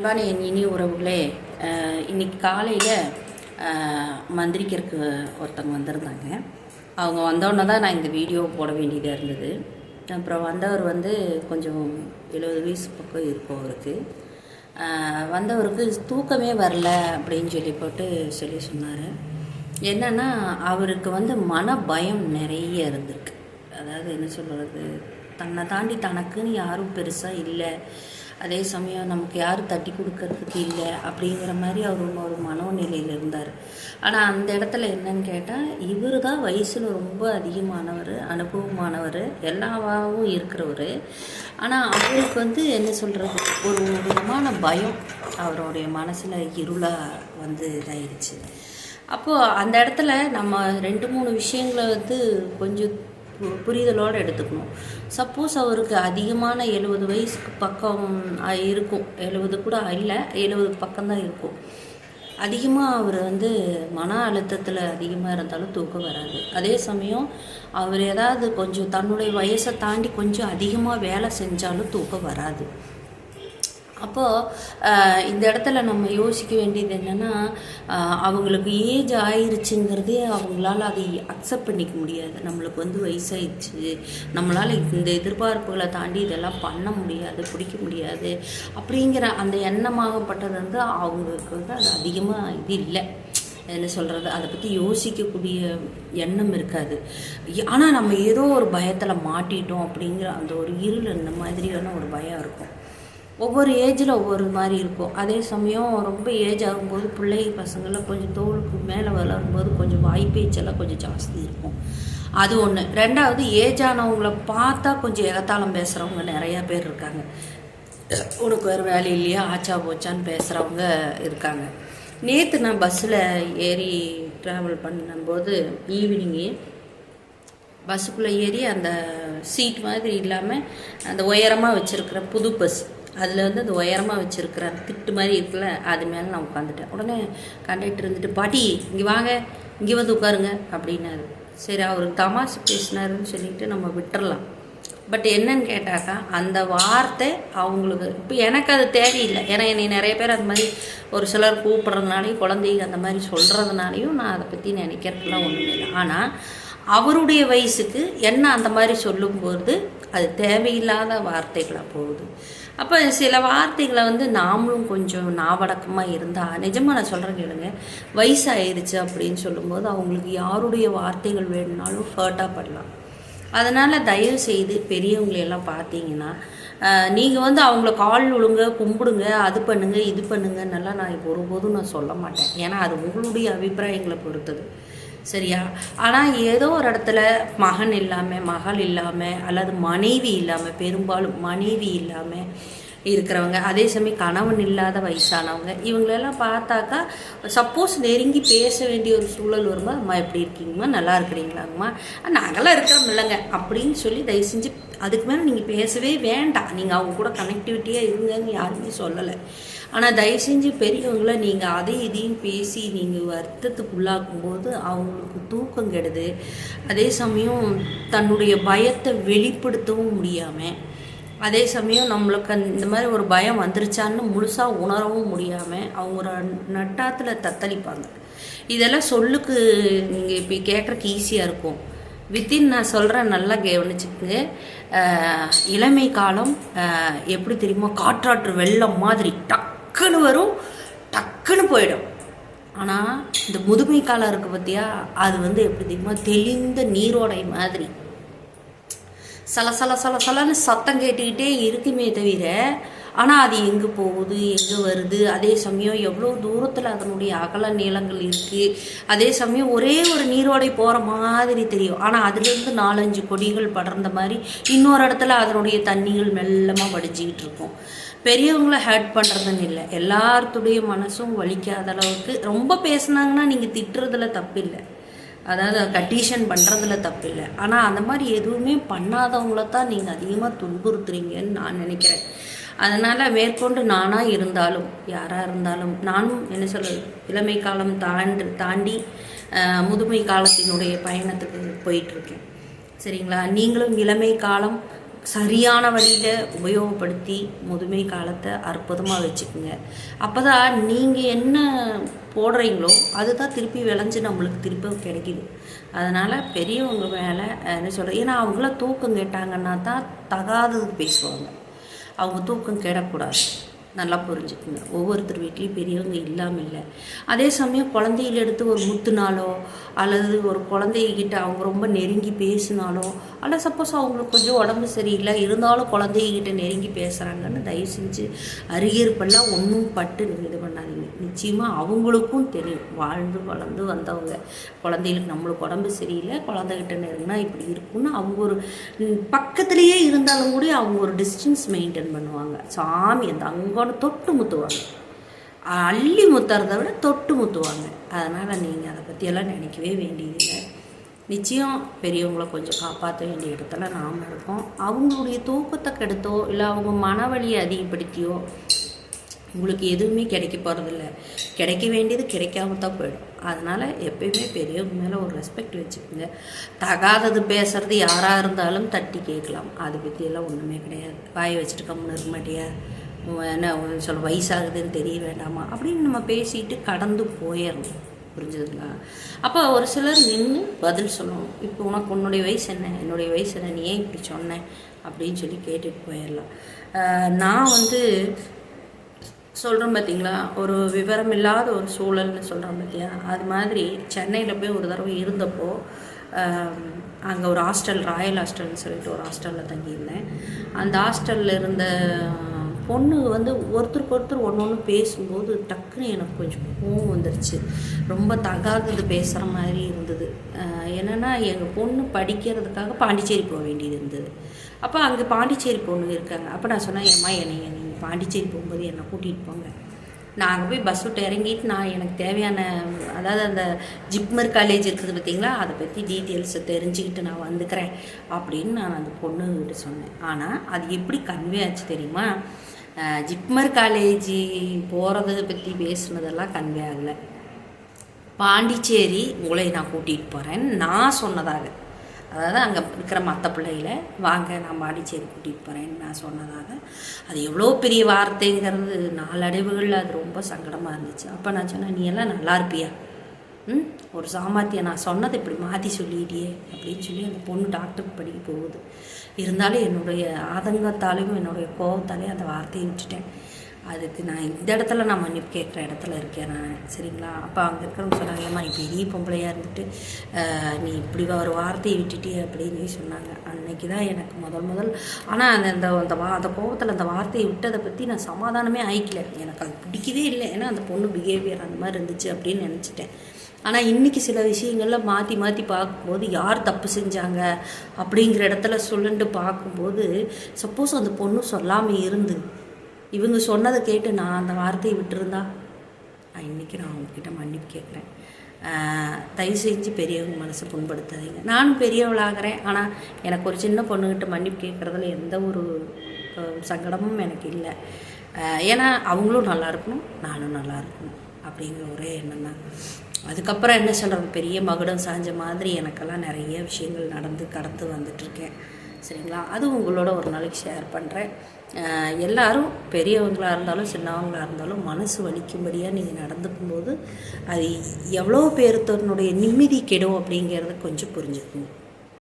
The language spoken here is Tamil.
அன்பான என் இனி உறவுகளே இன்னைக்கு காலையில் மந்திரிக்கிறதுக்கு ஒருத்தவங்க வந்திருந்தாங்க. அவங்க வந்தோடனே தான் நான் இந்த வீடியோ போட வேண்டியதாக இருந்தது. அப்புறம் வந்தவர் வந்து கொஞ்சம் எழுபது வயசு பக்கம் இருக்கும் அவருக்கு. வந்தவருக்கு தூக்கமே வரல அப்படின்னு சொல்லி போட்டு சொல்லி சொன்னார். என்னென்னா அவருக்கு வந்து மன பயம் நிறைய இருந்திருக்கு. அதாவது என்ன சொல்கிறது தன்னை தாண்டி தனக்குன்னு யாரும் பெருசாக இல்லை. அதே சமயம் நமக்கு யாரும் தட்டி கொடுக்கறதுக்கு இல்லை அப்படிங்கிற மாதிரி அவர் ஒரு- மனோநிலையில் இருந்தார். ஆனால் அந்த இடத்துல என்னன்னு கேட்டால் இவர் தான் வயசில் ரொம்ப அதிகமானவர் அனுபவமானவர் எல்லாவாகவும் இருக்கிறவர். ஆனால் அவருக்கு வந்து என்ன சொல்கிறது ஒரு விதமான பயம் அவருடைய மனசில் இருளாக வந்து இதாயிடுச்சு அப்போது அந்த இடத்துல நம்ம ரெண்டு மூணு விஷயங்களை வந்து கொஞ்சம் புரிதலோடு எடுத்துக்கணும். சப்போஸ் அவருக்கு அதிகமான எழுபது வயசுக்கு பக்கம் இருக்கும். எழுபது கூட இல்லை எழுபது பக்கம்தான் இருக்கும். அதிகமாக அவர் வந்து மன அழுத்தத்தில் அதிகமாக இருந்தாலும் தூக்கம் வராது. அதே சமயம் அவர் ஏதாவது கொஞ்சம் தன்னுடைய வயசை தாண்டி கொஞ்சம் அதிகமாக வேலை செஞ்சாலும் தூக்கம் வராது. அப்போது இந்த இடத்துல நம்ம யோசிக்க வேண்டியது என்னென்னா அவங்களுக்கு ஏஜ் ஆயிருச்சுங்கிறதே அவங்களால அதை அக்செப்ட் பண்ணிக்க முடியாது. நம்மளுக்கு வந்து வயசாயிடுச்சு. நம்மளால் இந்த எதிர்பார்ப்புகளை தாண்டி இதெல்லாம் பண்ண முடியாது பிடிக்க முடியாது அப்படிங்கிற அந்த எண்ணமாகப்பட்டது வந்து அவங்களுக்கு வந்து அது அதிகமாக இது இல்லை. என்ன சொல்கிறது அதை பற்றி யோசிக்கக்கூடிய எண்ணம் இருக்காது. ஆனால் நம்ம ஏதோ ஒரு பயத்தில் மாட்டிட்டோம் அப்படிங்கிற அந்த ஒரு இருள் இந்த மாதிரியான ஒரு பயம் இருக்கும். ஒவ்வொரு ஏஜில் ஒவ்வொரு மாதிரி இருக்கும். அதே சமயம் ரொம்ப ஏஜ் ஆகும்போது பிள்ளை பசங்களாம் கொஞ்சம் தோலுக்கு மேலே வளரும்போது கொஞ்சம் வாய்ப்பேச்செல்லாம் கொஞ்சம் ஜாஸ்தி இருக்கும். அது ஒன்று ரெண்டாவது ஏஜ் ஆனவங்கள பார்த்தா கொஞ்சம் எகத்தாளம் பேசுகிறவங்க நிறையா பேர் இருக்காங்க. உனக்கு வேறு வேலை இல்லையா? ஆச்சா போச்சான்னு பேசுகிறவங்க இருக்காங்க. நேற்று நான் பஸ்ஸில் ஏறி ட்ராவல் பண்ணும்போது ஈவினிங்கு பஸ்ஸுக்குள்ளே ஏறி அந்த சீட் மாதிரி இல்லாமல் அந்த உயரமாக வச்சுருக்கிற புது பஸ் அதில் வந்து அது உயரமாக வச்சுருக்கிற அந்த திட்டு மாதிரி இருக்குல்ல அது மேலே நான் உட்காந்துட்டேன் உடனே கண்டக்டர் இருந்துட்டு பாட்டி இங்கே வாங்க இங்கே வந்து உட்காருங்க அப்படின்னாரு. சரி அவர் தமாசு பேசினாருன்னு சொல்லிட்டு நம்ம விட்டுறலாம். பட் என்னன்னு கேட்டாக்கா அந்த வார்த்தை அவங்களுக்கு இப்போ எனக்கு அது தேவையில்லை. ஏன்னா என்னை நிறைய பேர் அந்த மாதிரி ஒரு சிலர் கூப்பிட்றதுனாலையும் குழந்தைங்க அந்த மாதிரி சொல்கிறதுனாலையும் நான் அதை பற்றி நினைக்கிறதுலாம் ஒன்றும் இல்லை. ஆனால் அவருடைய வயசுக்கு என்ன அந்த மாதிரி சொல்லும்போது அது தேவையில்லாத வார்த்தைகளாக போகுது. அப்போ சில வார்த்தைகளை வந்து நாமளும் கொஞ்சம் நாவடக்கமாக இருந்தால் நிஜமாக நான் சொல்கிறேன் கேளுங்க வயசாயிருச்சு அப்படின்னு சொல்லும்போது அவங்களுக்கு யாருடைய வார்த்தைகள் வேணும்னாலும் ஹர்ட்டாக படலாம் அதனால் தயவு செய்து பெரியவங்களையெல்லாம் பார்த்தீங்கன்னா நீங்கள் வந்து அவங்கள கால் விழுங்க கும்பிடுங்க அது பண்ணுங்க இது பண்ணுங்கன்னெல்லாம் நான் இப்போ ஒருபோதும் நான் சொல்ல மாட்டேன். ஏன்னா அது உங்களுடைய அபிப்பிராயங்களை பொறுத்தது. சரியா? ஆனால் ஏதோ ஒரு இடத்துல மகன் இல்லாமல் மகள் இல்லாமல் அல்லது மனைவி இல்லாமல் பெரும்பாலும் மனைவி இல்லாமல் இருக்கிறவங்க. அதே சமயம் கணவன் இல்லாத வயசானவங்க. இவங்களெல்லாம் பார்த்தாக்கா சப்போஸ் நெருங்கி பேச வேண்டிய ஒரு சூழல் வருமா? அம்மா எப்படி இருக்கீங்கம்மா? நல்லா இருக்கிறீங்களாங்கம்மா? நாங்களாம் இருக்கிறோம் இல்லைங்க. அப்படின்னு சொல்லி தயவு செஞ்சு அதுக்கு மேலே நீங்கள் பேசவே வேண்டாம். நீங்கள் அவங்க கூட கனெக்டிவிட்டியாக இருங்கன்னு யாருமே சொல்லலை. ஆனால் தயவு செஞ்சு பெரியவங்கள நீங்கள் அதையும் இதையும் பேசி நீங்கள் வருத்தத்துக்குள்ளாக்கும் போது அவங்களுக்கு தூக்கம் கெடுது. அதே சமயம் தன்னுடைய பயத்தை வெளிப்படுத்தவும் முடியாமல் அதே சமயம் நம்மளுக்கு இந்த மாதிரி ஒரு பயம் வந்துருச்சான்னு முழுசாக உணரவும் முடியாமல் அவங்க ஒரு நட்டாத்தில் தத்தளிப்பாங்க. இதெல்லாம் சொல்லுக்கு நீங்கள் இப்போ கேட்குறக்கு ஈஸியாக இருக்கும். வித்தின் நான் சொல்கிறேன் நல்லா கவனிச்சுக்குங்க இளமை காலம் எப்படி தெரியுமா? காற்றாற்று வெள்ளம் மாதிரி டக்குன்னு வரும் டக்குன்னு போயிடும். ஆனால் இந்த முதுமை காலம் இருக்குது பார்த்தியா அது வந்து எப்படி தெரியுமா? தெளிந்த நீரோடை மாதிரி. சல சல சல சலன்னு சத்தம் கேட்டுக்கிட்டே இருக்குமே தவிர ஆனால் அது எங்கே போகுது எங்கே வருது அதே சமயம் எவ்வளோ தூரத்தில் அதனுடைய அகல நீளங்கள் இருக்குது அதே சமயம் ஒரே ஒரு நீரோடை போகிற மாதிரி தெரியும். ஆனால் அதுலேருந்து நாலஞ்சு கொடிகள் படர்ந்த மாதிரி இன்னொரு இடத்துல அதனுடைய தண்ணிகள் மெல்லமாக வடிச்சிக்கிட்டு இருக்கும். பெரியவங்கள ஹேர்ட் பண்ணுறதுன்னு இல்லை. எல்லாத்துடைய மனசும் வலிக்காத அளவுக்கு ரொம்ப பேசுனாங்கன்னா நீங்கள் திட்டுறதுல தப்பில்லை. அதாவது கண்டிஷன் பண்ணுறதுல தப்பில்லை ஆனால் அந்த மாதிரி எதுவுமே பண்ணாதவங்கள தான் நீங்கள் அதிகமாக துன்புறுத்துறீங்கன்னு நான் நினைக்கிறேன். அதனால் மேற்கொண்டு நானாக இருந்தாலும் யாராக இருந்தாலும் நானும் என்ன சொல்கிறது இளமை காலம் தாண்டி தாண்டி முதுமை காலத்தினுடைய பயணத்துக்கு போயிட்டுருக்கேன் சரிங்களா? நீங்களும் இளமை காலம் சரியான வழியில் உபயோகப்படுத்தி முதுமை காலத்தை அற்புதமாக வச்சுக்கோங்க. அப்போ தான் நீங்கள் என்ன போடுறீங்களோ அதுதான் திருப்பி விளைஞ்சு நம்மளுக்கு திருப்பி கிடைக்குது. அதனால் பெரியவங்க மேலே என்ன சொல்கிறேன் ஏன்னா அவங்களாம் தூக்கம் கேட்டாங்கன்னா தான் தகாதது பேசுவாங்க. அவங்க தூக்கம் கெடக்கூடாது. நல்லா புரிஞ்சுக்குங்க. ஒவ்வொருத்தர் வீட்லேயும் பெரியவங்க இல்லாமல் இல்லை. அதே சமயம் குழந்தைகள் எடுத்து ஒரு முத்துனாலோ அல்லது ஒரு குழந்தைகிட்ட அவங்க ரொம்ப நெருங்கி பேசினாலோ அல்ல சப்போஸ் அவங்களுக்கு கொஞ்சம் உடம்பு சரியில்லை இருந்தாலும் குழந்தைகிட்ட நெருங்கி பேசுகிறாங்கன்னு தயவு செஞ்சு அருகேற்பெல்லாம் ஒன்றும் பட்டு நீங்கள் இது பண்ணாதீங்க. நிச்சயமாக அவங்களுக்கும் தெரியும். வாழ்ந்து வளர்ந்து வந்தவங்க. குழந்தைகளுக்கு நம்மளுக்கு உடம்பு சரியில்லை குழந்தைகிட்ட நெருங்கினா இப்படி இருக்கும்னு அவங்க ஒரு பக்கத்துலேயே இருந்தாலும் கூட அவங்க ஒரு டிஸ்டன்ஸ் மெயின்டைன் பண்ணுவாங்க. சாமி அந்த அங்கோட தொட்டு முத்துவாங்க. அள்ளி முத்துறத விட தொட்டு முத்துவாங்க. அதனால் நீங்கள் அதை பற்றியெல்லாம் நினைக்கவே வேண்டியதில்லை. நிச்சயம் பெரியவங்களை கொஞ்சம் காப்பாற்ற வேண்டிய இடத்துல நாம் இருக்கோம். அவங்களுடைய தூக்கத்தை கெடுத்தோ இல்லை அவங்க மனவழியை அதிகப்படுத்தியோ உங்களுக்கு எதுவுமே கிடைக்க போகிறதில்ல கிடைக்க வேண்டியது கிடைக்காம தான் போயிடும். அதனால் எப்பயுமே பெரியவங்க மேலே ஒரு ரெஸ்பெக்ட் வச்சுக்கோங்க. தகாதது பேசுகிறது யாராக இருந்தாலும் தட்டி கேட்கலாம். அதை பற்றியெல்லாம் ஒன்றுமே கிடையாது. வாய் வச்சுட்டு கம்முன்னு இருக்க மாட்டியா? என்ன சொல்ல வயசாகுதுன்னு தெரிய வேண்டாமா? அப்படின்னு நம்ம பேசிட்டு கடந்து போயிடணும் புரிஞ்சுதுங்களா? அப்போ ஒரு சிலர் நின்று பதில் சொல்லணும். இப்போ உனக்கு உன்னுடைய வயசு என்ன? என்னுடைய வயசு என்ன? நீ ஏன் இப்படி சொன்னேன் அப்படின்னு சொல்லி கேட்டுட்டு போயிடலாம். நான் வந்து சொல்கிறோம் பார்த்தீங்களா ஒரு விவரம் இல்லாத ஒரு சூழல்னு சொல்கிறோம் பார்த்தியா அது மாதிரி சென்னையில் போய் ஒரு தடவை இருந்தப்போ அங்கே ஒரு ஹாஸ்டல் ராயல் ஹாஸ்டல்னு சொல்லிட்டு ஒரு ஹாஸ்டலில் தங்கியிருந்தேன். அந்த ஹாஸ்டலில் இருந்த பொண்ணு வந்து ஒருத்தருக்கு ஒருத்தர் ஒன்று ஒன்று பேசும்போது டக்குன்னு எனக்கு கொஞ்சம் கோவம் வந்துருச்சு. ரொம்ப தகாதது பேசுகிற மாதிரி இருந்தது. என்னென்னா எங்கள் பொண்ணு படிக்கிறதுக்காக பாண்டிச்சேரி போக வேண்டியது இருந்தது. அப்போ அங்கே பாண்டிச்சேரி பொண்ணு இருக்காங்க. அப்போ நான் சொன்னேன் ஏம்மா என்னை பாண்டிச்சேரி போகும்போது என்னை கூட்டிகிட்டு போங்க. நான் அங்கே போய் பஸ் விட்டு இறங்கிட்டு நான் எனக்கு தேவையான அதாவது அந்த ஜிப்மர் காலேஜ் இருக்குது பார்த்தீங்களா? அதை பற்றி டீட்டெயில்ஸை தெரிஞ்சுக்கிட்டு நான் வந்துக்கிறேன் அப்படின்னு நான் அந்த பொண்ணுகிட்ட சொன்னேன். ஆனால் அது எப்படி கன்வே ஆச்சு தெரியுமா? ஜிப்மர் காலேஜ் போகிறத பற்றி பேசுனதெல்லாம் கன்வே ஆகலை. பாண்டிச்சேரி உங்களை நான் கூட்டிகிட்டு போகிறேன்னு நான் சொன்னதாக. அதாவது அங்கே இருக்கிற மற்ற பிள்ளைகளை வாங்க நான் பாண்டிச்சேரி கூட்டிகிட்டு போகிறேன்னு நான் சொன்னதாக அது எவ்வளோ பெரிய வார்த்தைங்கிறது நாளடைவுகளில் அது ரொம்ப சங்கடமாக இருந்துச்சு. அப்போ நான் சொன்னேன் நீ எல்லாம் நல்லா இருப்பியா? ம் ஒரு சாமர்த்தியம். நான் சொன்னதை இப்படி மாற்றி சொல்லிட்டியே அப்படின்னு சொல்லி அந்த பொண்ணு டாக்டருக்கு படிக்க போகுது. இருந்தாலும் என்னுடைய ஆதங்கத்தாலையும் என்னுடைய கோபத்தாலையும் அந்த வார்த்தையை விட்டுட்டேன். அதுக்கு நான் இந்த இடத்துல நான் மன்னிப்பு கேட்குற இடத்துல இருக்கேன் நான் சரிங்களா? அப்போ அங்கே இருக்கிறவங்க சொன்னாங்க ஏம்மா நீ பெரிய பொம்பளையாக இருந்துட்டு நீ இப்படி ஒரு வார்த்தையை விட்டுட்டு அப்படின்னு சொன்னாங்க. அன்னைக்கு தான் எனக்கு முதல் முதல் ஆனால் அந்த அந்த அந்த வா அந்த கோபத்தில் அந்த வார்த்தையை விட்டதை பற்றி நான் சமாதானமே ஆயிக்கல. எனக்கு அது பிடிக்கவே இல்லை. ஏன்னா அந்த பொண்ணு பிஹேவியர் அந்த மாதிரி இருந்துச்சு அப்படின்னு நினச்சிட்டேன். ஆனால் இன்றைக்கி சில விஷயங்களில் மாற்றி மாற்றி பார்க்கும்போது யார் தப்பு செஞ்சாங்க அப்படிங்கிற இடத்துல சொல்லுன்ட்டு பார்க்கும்போது சப்போஸ் அந்த பொண்ணு சொல்லாமல் இருந்து இவங்க சொன்னதை கேட்டு நான் அந்த வார்த்தையை விட்டுருந்தா? நான் இன்றைக்கி நான் அவங்கக்கிட்ட மன்னிப்பு கேட்குறேன். தயவு செஞ்சு பெரியவங்க மனசை புண்படுத்தாதீங்க. நானும் பெரியவளாகிறேன். ஆனால் எனக்கு ஒரு சின்ன பொண்ணுக்கிட்ட மன்னிப்பு கேட்குறதுல எந்த ஒரு சங்கடமும் எனக்கு இல்லை. ஏன்னா அவங்களும் நல்லா இருக்கணும் நானும் நல்லா இருக்கணும் அப்படிங்கிற ஒரே எண்ணம் தான். அதுக்கப்புறம் என்ன சொல்கிறது பெரிய மகுடம் சாஞ்ச மாதிரி எனக்கெல்லாம் நிறைய விஷயங்கள் நடந்து கடந்து வந்துட்டுருக்கேன் சரிங்களா? அது உங்களோட ஒரு நாளைக்கு ஷேர் பண்ணுறேன் எல்லாரும் பெரியவங்களாக இருந்தாலும் சின்னவங்களாக இருந்தாலும் மனசு வலிக்கும்படியாக நீங்கள் நடந்துக்கும் போது அது எவ்வளோ பேருத்தனுடைய நிம்மதி கெடும் அப்படிங்கிறத கொஞ்சம் புரிஞ்சுக்கணும்